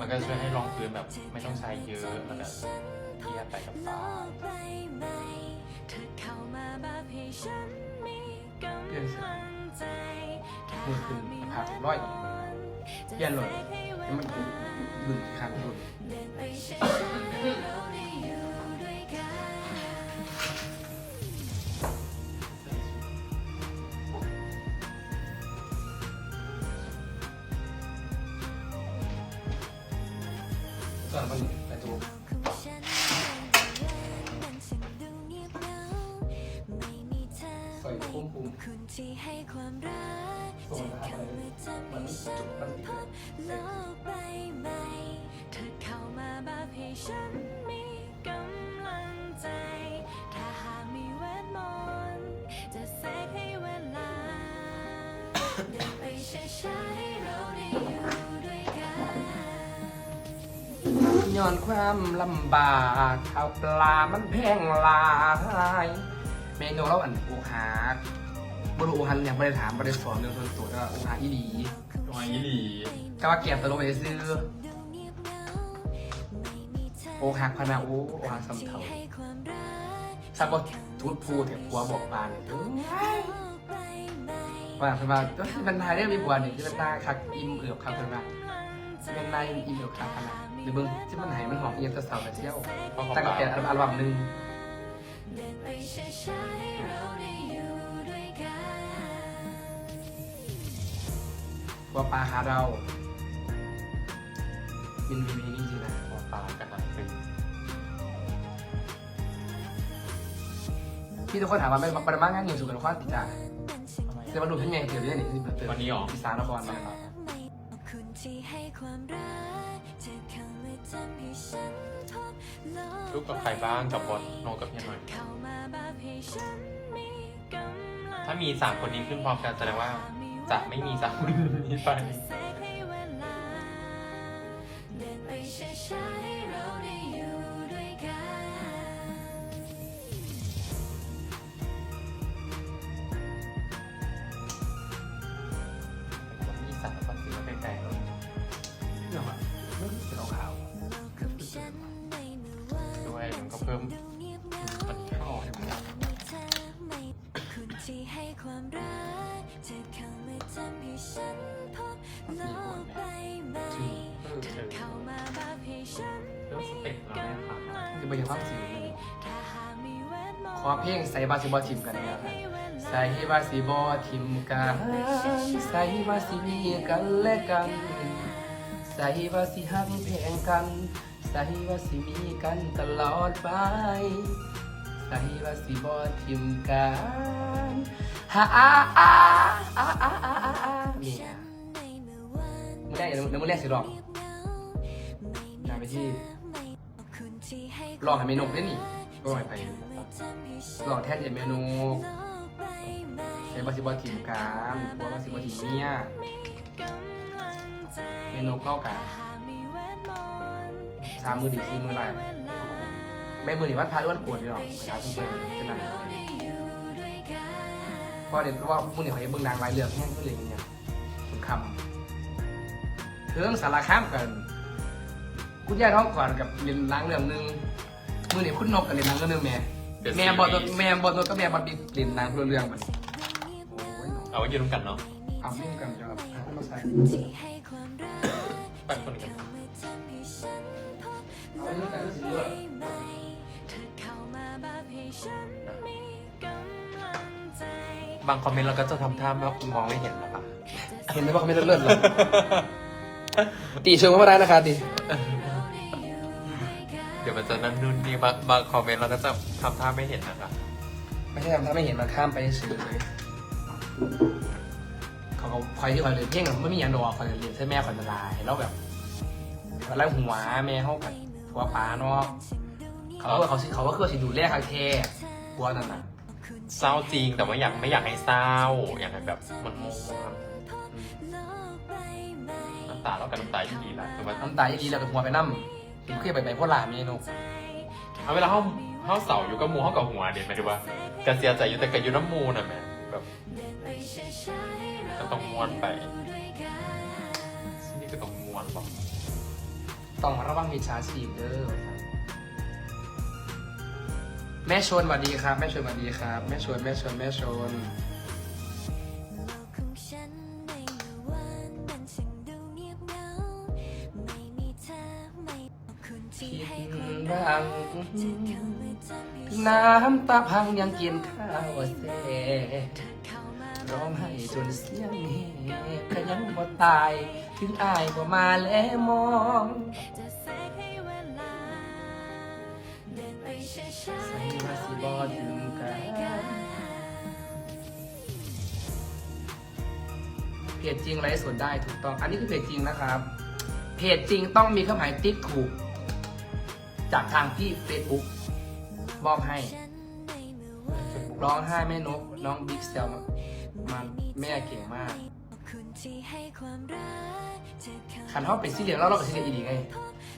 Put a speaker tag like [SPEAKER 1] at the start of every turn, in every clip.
[SPEAKER 1] มันก็ช่วยให้รองพื้นแบบไม่ต้องใช้เยอะแล้วแบบเยียบไปกับฟ้า
[SPEAKER 2] เปลี่ยนเสียงมือขึ้นผักร้อยเปลี่ยนเลยให้มันบึ้งข้างบึ้ง ส่วนมันแต่ตัวใส่คุ้มคุ้ม
[SPEAKER 3] คุณที่ให้ความรัก
[SPEAKER 2] ส่วน
[SPEAKER 3] จะ
[SPEAKER 2] อะไร
[SPEAKER 3] เข้ามาทำ
[SPEAKER 2] มัน
[SPEAKER 3] ให้
[SPEAKER 2] จุดมันติด
[SPEAKER 3] โลกใบใหม่เธอเข้ามาแบบให้ฉันมีกำลังใจถ้าหากมีเวทมนต์จะเสกให้เวลาเดินไปช้าๆ ย้
[SPEAKER 2] อนความลำบากข้าวปลามันแพงหลายเมนูเราอันโอคาร์บรูโอฮันยังไม่ได้ถามไม่ได้สอนเรื่องส่วนตัวว่าโอคาร์อีหลี
[SPEAKER 1] ตรงนี้ดี
[SPEAKER 2] ก็ว่าเก็บตัวลงไปซื้อโอคาร์พนาโอโอคาร์สำเทาซับว่าทุดพูดแต่ผัวบอกบานเอ้ยว่าเพิ่นว่าก็ที่เป็นนายเรื่องมีผัวนี่ที่เป็นนายคักอิ่มเอือบครับเพิ่นว่าที่เป็นนายอิ่มเอือบครับขนาด หรือเบิ่งที่มันใหายมันหอมเอียงแตะเสาไปเที่ยว
[SPEAKER 1] เพราะเขา
[SPEAKER 2] ตั้งแต่เป็นอัลบั้มหนึ่ง
[SPEAKER 3] เดินไปช้าๆให้เราได้อยู่ด้วยกัน
[SPEAKER 2] ว่าปลาคาเรามินมีมีนี่จริงนะ
[SPEAKER 1] หัวปลากันหนักเป็น
[SPEAKER 2] พี่ทุกคนถามว่าไม่ปริมาณงานเงินสุกันความติดจ้า
[SPEAKER 1] ทำไม
[SPEAKER 2] แต่มาดูที่ไงเกี่ยวกับนี่ที่เปิด
[SPEAKER 1] วันนี้หรอ
[SPEAKER 2] อีสานนครมาครับ
[SPEAKER 3] คุณที่ให้ความรักจะเข้ามาทำให้ฉันพบโลก
[SPEAKER 1] ลูกกับใครบ้างกับบอสโนกับเฮียหน่อย
[SPEAKER 3] เข้ามาแบบให้ฉันมีกำลัง
[SPEAKER 1] ถ้ามีสามคนนี้ขึ้นพร้อมกันแสดงว่า จะไม่มีสามคนนี้ไป
[SPEAKER 3] เสกให้เวลาเดินไปช้าๆ ไป
[SPEAKER 1] ยั
[SPEAKER 3] งความ
[SPEAKER 1] สีย
[SPEAKER 3] ถ้าหากมีเวทมนต์
[SPEAKER 2] ขอเพลงใส่บาสิบอทิมกันนะครับใส่บาสิบอทิมกันใส่บาสิมีกันและกันใส่บาสิหักเพลงกันใส่บาสิมีกันตลอดไปใส่บาสิบอทิมกันฮ่าอาอาอาอาอาอาอาเนี่ยมึงได้เดี๋ยวมึงเรียกสิหรอกงาไปที่ ลองให้เมนูได้นี่ก็ไปไปลองแทนเย็นเมนูใส่บาสิบอทิมกันบัวบาสิบอทิมเนี่ยเมนูเข้ากันสามมือดีสี่มือลายไม่มือดีวัดพายวันปวดเลยหรอกไปหาเพื่อนๆจะนั่งเพราะเดี๋ยวเพราะว่ามึงเนี่ยเขาจะเบิ่งนางรายเรื่องแห้งก็เลยเนี่ยคุณคำเรื่องสารข้ามกัน คุณยายท้องก่อนกับเรียนล้างเรื่องหนึง มือเนี่ยคุณนกกับเรียนล้างเรื่องหนึงแม่
[SPEAKER 1] The
[SPEAKER 2] แม่บอลตัว
[SPEAKER 1] series
[SPEAKER 2] แม่บอลตัวก็แม่บอลบิ๊กเรียนล้างเรื่องเรื่องมันโอ้ย
[SPEAKER 1] เอาไว้ยืนกันเนาะ
[SPEAKER 2] เอาไม่กันจะแบบหามาใส่
[SPEAKER 1] ปันคนกัน
[SPEAKER 2] เอาเรื่องกันสิเลือก
[SPEAKER 1] บางคอมเมนต์เราก็จะทำท่ามองไม่เห็นนะคะ
[SPEAKER 2] เห็นไหมว่าเขาไม่เลิศเลิศหรอตีเชิงมาได้นะคะตี
[SPEAKER 1] เดี๋ยวมันจะนั่นนู่นนี่บางบางคอมเมนต์เราก็จะทำท่าไม่เห็นนะคะ
[SPEAKER 2] ไม่ใช่ทำถ้าไม่เห็นมันข้ามไปเฉยเลยเขาเขาคอยที่คอยเรียนเพ่งอะไม่มีอย่างดอกคอยเรียนใช่แม่คอยละลายแล้วแบบวันแรกหัวแม่เขากับหัวปลาเนาะเขาก็เขาสิเขาก็คือสิดูแลคาแค่หัวนั่นน่ะ
[SPEAKER 1] เศร้าจริงแต่ว่าอยากไม่อยากให้เศร้า อยากให้แบบมันโมน้ำตาแล้วกับน้ำตาที่ดีละคือว่า
[SPEAKER 2] น้ำตาดีๆแล้วกับหัวไปน้ำ เป็นเครียดไปไปพวกลาเมนู
[SPEAKER 1] เอาเวลาเขาเขาเสาอยู่กับมูเขากับหัวเด่นหมายถึงว่ากระเสียใจอยู่แต่กับอยู่น้ำมูน่ะแม่แบบก็ต้องม้วนไปนี่ก็ต้องม้วนบอก
[SPEAKER 3] เต้
[SPEAKER 2] องระวังมิจฉาชีพเด้อแม่ชนสวัสดีครับ แม่ชนสวัสดีครับ แม่ชนแม่ชนแม่ชน
[SPEAKER 3] ความรักจะเข้ามาทำให้ฉัน
[SPEAKER 2] น้ำตาพังยังกินข้าวเสร้องไห้จนเสียงเฮก็ยังบ่ตาย ถึงอายบ่มาแลมอง
[SPEAKER 3] จะแสกให้เวลาเดินไปช้าๆ
[SPEAKER 2] ใส่ว่าสิบ่ถึงกันเพจจริงไลฟ์สดได้ถูกต้อง อันนี้คือเพจจริงนะครับ เพจจริงต้องมีเครื่องหมายติ๊กถูก จากทางที่ Facebook มอบให้
[SPEAKER 3] ฉันในเมื่อวาน
[SPEAKER 2] ร้องไห้แม่นก น้องบิ๊กเซลมันแม่เก่งมาก
[SPEAKER 3] ขอบคุณที่ให้ความรักจะเข้า
[SPEAKER 2] ขันเขาเป็นสีเหลืองแล้วเราก็สีเหลืองอีกไง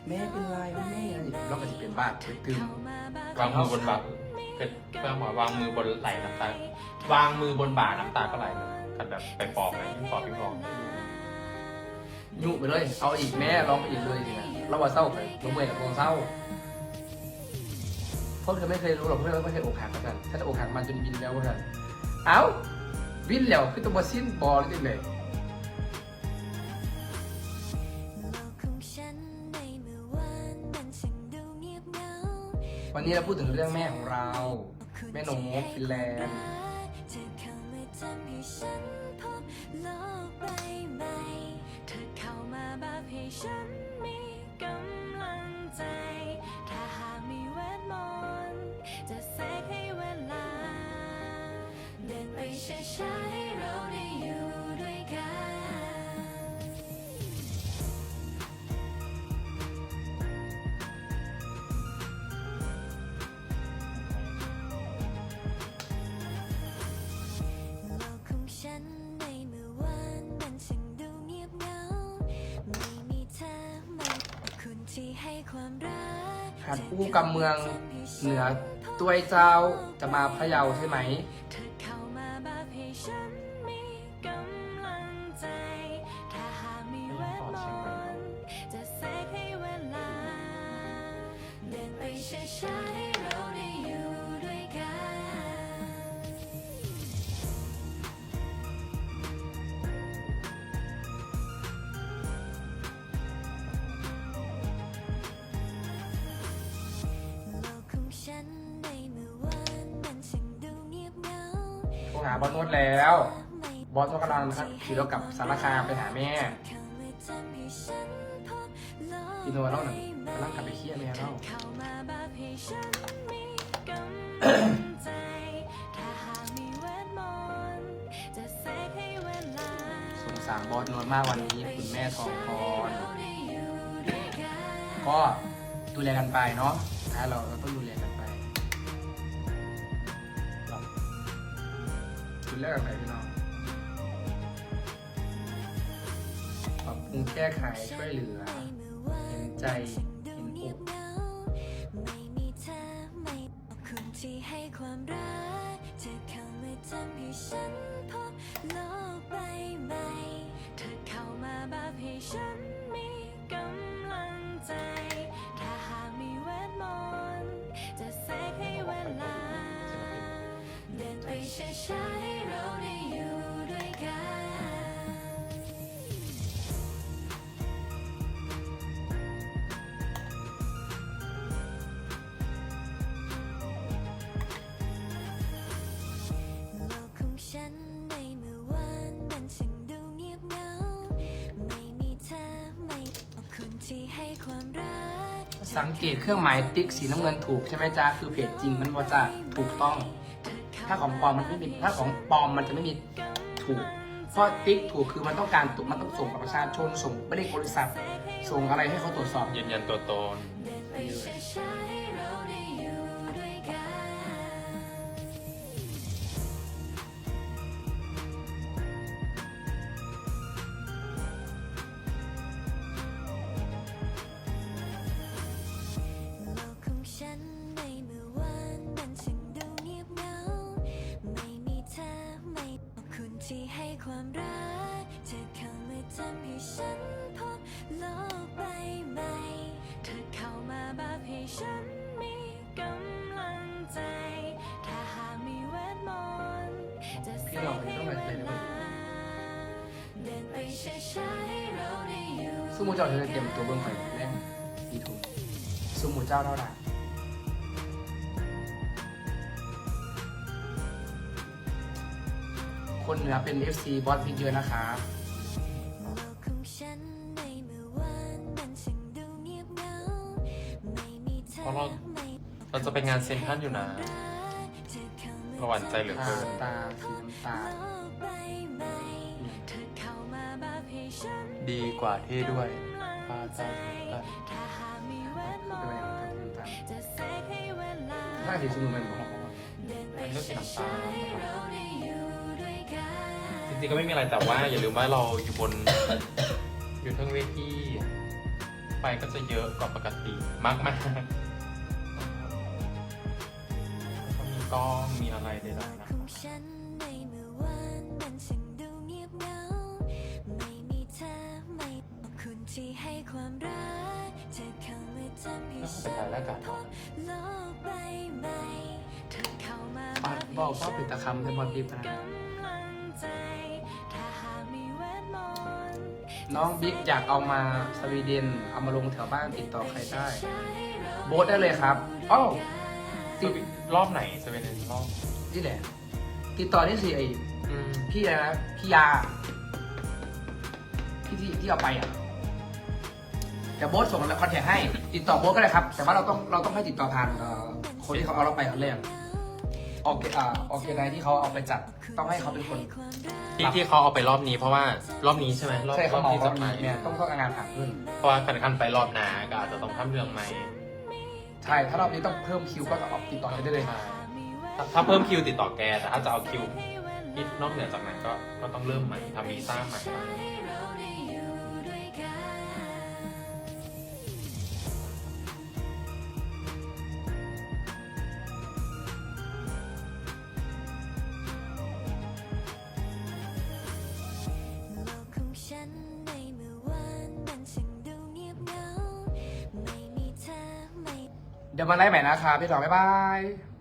[SPEAKER 2] แม่เป็นไรวะแม่เราก็จะเป็นบ้าตึม
[SPEAKER 3] เข้ามาวา
[SPEAKER 1] งมือบนบ่าเป็นเพื่อนบอกวางมือบนไหล่น้ำตาวางมือบนบ่าน้ำตาก็ไหลเลยกันแบบไปปอบไหมพี่ปอบพี่ปอบ
[SPEAKER 2] ๆยุไปเลย เอาอีกแม่ร้องไปอีกเลยเนี่ย เราว่าเศร้าไปเราเมื่อยกับวงเศร้าเพราะเธอไม่เคยรู้หรอกเพราะเธอไม่เคยอกหักเหมือนกันถ้าจะอกหักมันจนบินแล้วเหมือนกันเอ้าบินแล้วคือตัวบสิ้นบอลเลยเลย
[SPEAKER 3] โลกของเมื่อวานมันช่างดูเงียบเหงา
[SPEAKER 2] วันนี้เราพูดถึงเรื่องแม่ของเรา แม่นงฟินแลนด์
[SPEAKER 3] จะเข้ามาทำให้ฉันพบโลกใบใหม่เธอเข้ามาแบบให้ฉัน หาดผู้กำ
[SPEAKER 2] เมืองเหนือตัวยเจ้าจะมาพะเยาใช่ไหม
[SPEAKER 3] หาบ
[SPEAKER 2] อสนวดแล้ว บอสนวดกำลังนะครับขี่รถกลับสารคามไปหาแม่พี่โนเล่าหน่อยกำลังกลับไปเคลียร์แม่เล่า
[SPEAKER 3] เข้ามาแบบให้ฉันมีกำลังใจถ้าหากมีเวทมนต์จะเสกให้เวลา
[SPEAKER 2] สงสารบอสนวดมากวันนี้คุณแม่ทองพร
[SPEAKER 3] เราได้อยู่ด้วยกัน
[SPEAKER 2] ก็ดูแลกันไปเนาะท้ายเราเราต้องดูแลกันไป ดูแลกันไปพี่น้องปรับปรุงแก้ไขช่วยเหลือ เห็นใจ เห็นอก
[SPEAKER 3] ไม่มีเธอไม่ขอบคุณที่ให้ความรักจะเข้ามาทำให้ฉันพบโลกใบใหม่เธอเข้ามาแบบให้ฉันมีกำลังใจ ถ้าหากมีเวทมนต์จะเสกให้เวลา เดินไปช้าๆ ฉันในเมื่อวานมันช่างดูเงียบเหงา ไม่มีเธอไม่ขอบคุณที่ให้ความรัก
[SPEAKER 2] สังเกตเครื่องหมายติ๊กสีน้ำเงินถูกใช่ไหมจ๊ะคือเพจจริงมันว่าจะถูกต้อง ถ้าของปลอมมันไม่มีถ้าของปลอมมันจะไม่มีถูก เพราะติ๊กถูกคือมันต้องการถูกมันต้องส่งกับประชาชนส่งไปเลขบริษัท ส่งอะไรให้เขาตรวจสอบ
[SPEAKER 1] ยืนยันตัวตน
[SPEAKER 3] เดินไปช้าๆให้ ที่ให้ความรักเธอเข้ามาทำให้ฉันพบโลกใบใหม่เธอเข้ามาบับให้ฉันมีกำลังใจ ถ้าหากมีเวทมนต์จะเสียให้เวลาเดินไปช้าๆให้เรา
[SPEAKER 2] ได้อยู่ สู้มูเจ้าเธอเตรียมตัวเบื้องไฟแรกดีถูกสู้มูเจ้าเท่าไหร่
[SPEAKER 3] งดูเงียบเหงาไม่มีเธอ
[SPEAKER 1] เพราะเรา
[SPEAKER 3] ไม่
[SPEAKER 1] เราจะไปงานเซ็นทรัลอยู่นะ
[SPEAKER 3] เธอเข้ามา
[SPEAKER 1] ระหวั่นใจเหลือ
[SPEAKER 2] ตา
[SPEAKER 1] เกิน
[SPEAKER 2] ตาสีน้ำตาล
[SPEAKER 3] โลกใบใหม่เธอเข้ามาแบบให้ฉัน
[SPEAKER 1] ดีกว่าที่ด้วยพา
[SPEAKER 3] ใจ
[SPEAKER 1] ตา
[SPEAKER 3] ถ้าหากมีเวทม
[SPEAKER 2] เป็น
[SPEAKER 3] น
[SPEAKER 2] ไง
[SPEAKER 3] ต์
[SPEAKER 2] ตาสีน้ำตาล
[SPEAKER 3] จะเสกให้เวลา
[SPEAKER 2] ถ้าสีชมพูมันบอก
[SPEAKER 3] เดินไป
[SPEAKER 1] มันก็สีน้ำตาล
[SPEAKER 3] ให้เรา
[SPEAKER 1] ริงๆก็ไม่มีอะไรแต่ว่า อย่าลืมว่าเราอยู่บนอยู่ทั้งเวทีไฟก็จะเยอะกว่าปกติมากมากๆแล้วก็มีกล้องมีอะไรใดๆนะ
[SPEAKER 3] ของฉันในเมื่อวานมันช่างดูเงียบเหงาไม่มีเธอไม่ขอบคุณที่ให้ความรักเธอเข้ามาทำให้
[SPEAKER 1] แล้วก็
[SPEAKER 3] ฉั
[SPEAKER 1] ไป
[SPEAKER 3] น
[SPEAKER 1] ถ่ายรายการ
[SPEAKER 3] พบโลกใบใหม่เธอเข้ามา
[SPEAKER 2] ปาดบอกว่าเป็นตะคำให้บอสพี่นะ
[SPEAKER 3] นต์
[SPEAKER 2] น้องบิ๊กอยากเอามาสวีเดน เอามาลงแถวบ้านติดต่อใครได้ โบ๊ทได้เลยครับอ้าวติด
[SPEAKER 1] รอบไหนจะเป็นรอบ
[SPEAKER 2] นี่แหละ ติดต่อที่สิไอ
[SPEAKER 1] อืม
[SPEAKER 2] พี่อะไรนะพี่ยาพี่ที่ที่เอาไปอะแต่โบ๊ทส่งคอนแทคให้ ติดต่อโบ๊ทก็ได้ครับ แต่ว่าเราต้องเราต้องให้ติดต่อผ่านเอ่อคนที่เขาเอาเราไปคนแรก ออกอ่าออกเกนไนที่เขาเอาไปจัดต้องให้เขาเป็นคน
[SPEAKER 1] ที่ที่เขาเอาไปรอบนี้เพราะว่ารอบนี้ใช่ไหมรอบ
[SPEAKER 2] ใช่
[SPEAKER 1] ร
[SPEAKER 2] เขา
[SPEAKER 1] อบ
[SPEAKER 2] เหมา
[SPEAKER 1] ที่
[SPEAKER 2] เขา
[SPEAKER 1] จะไป
[SPEAKER 2] มีเนี่ย ต้องต้องงานผ่านขึ้น
[SPEAKER 1] เพราะว่าคันคันไปรอบหนาก็อาจจะต้องทำเรื่องใหม่
[SPEAKER 2] ใช่ ถ้ารอบนี้ต้องเพิ่มคิวก็ต้องออกติดต่อได้เลย
[SPEAKER 1] ใช่ถ้าถ้าเพิ่มคิวติดต่อแกแต่ถ้าจะเอาคิวที่นอกเหนือจากนั้นก็ก็ต้องเริ่มใหม่ทำวีซ่าให
[SPEAKER 3] ม่
[SPEAKER 2] เดี๋ยวมาไล่ใหม่นะครับพี่ต่อบ๊ายบาย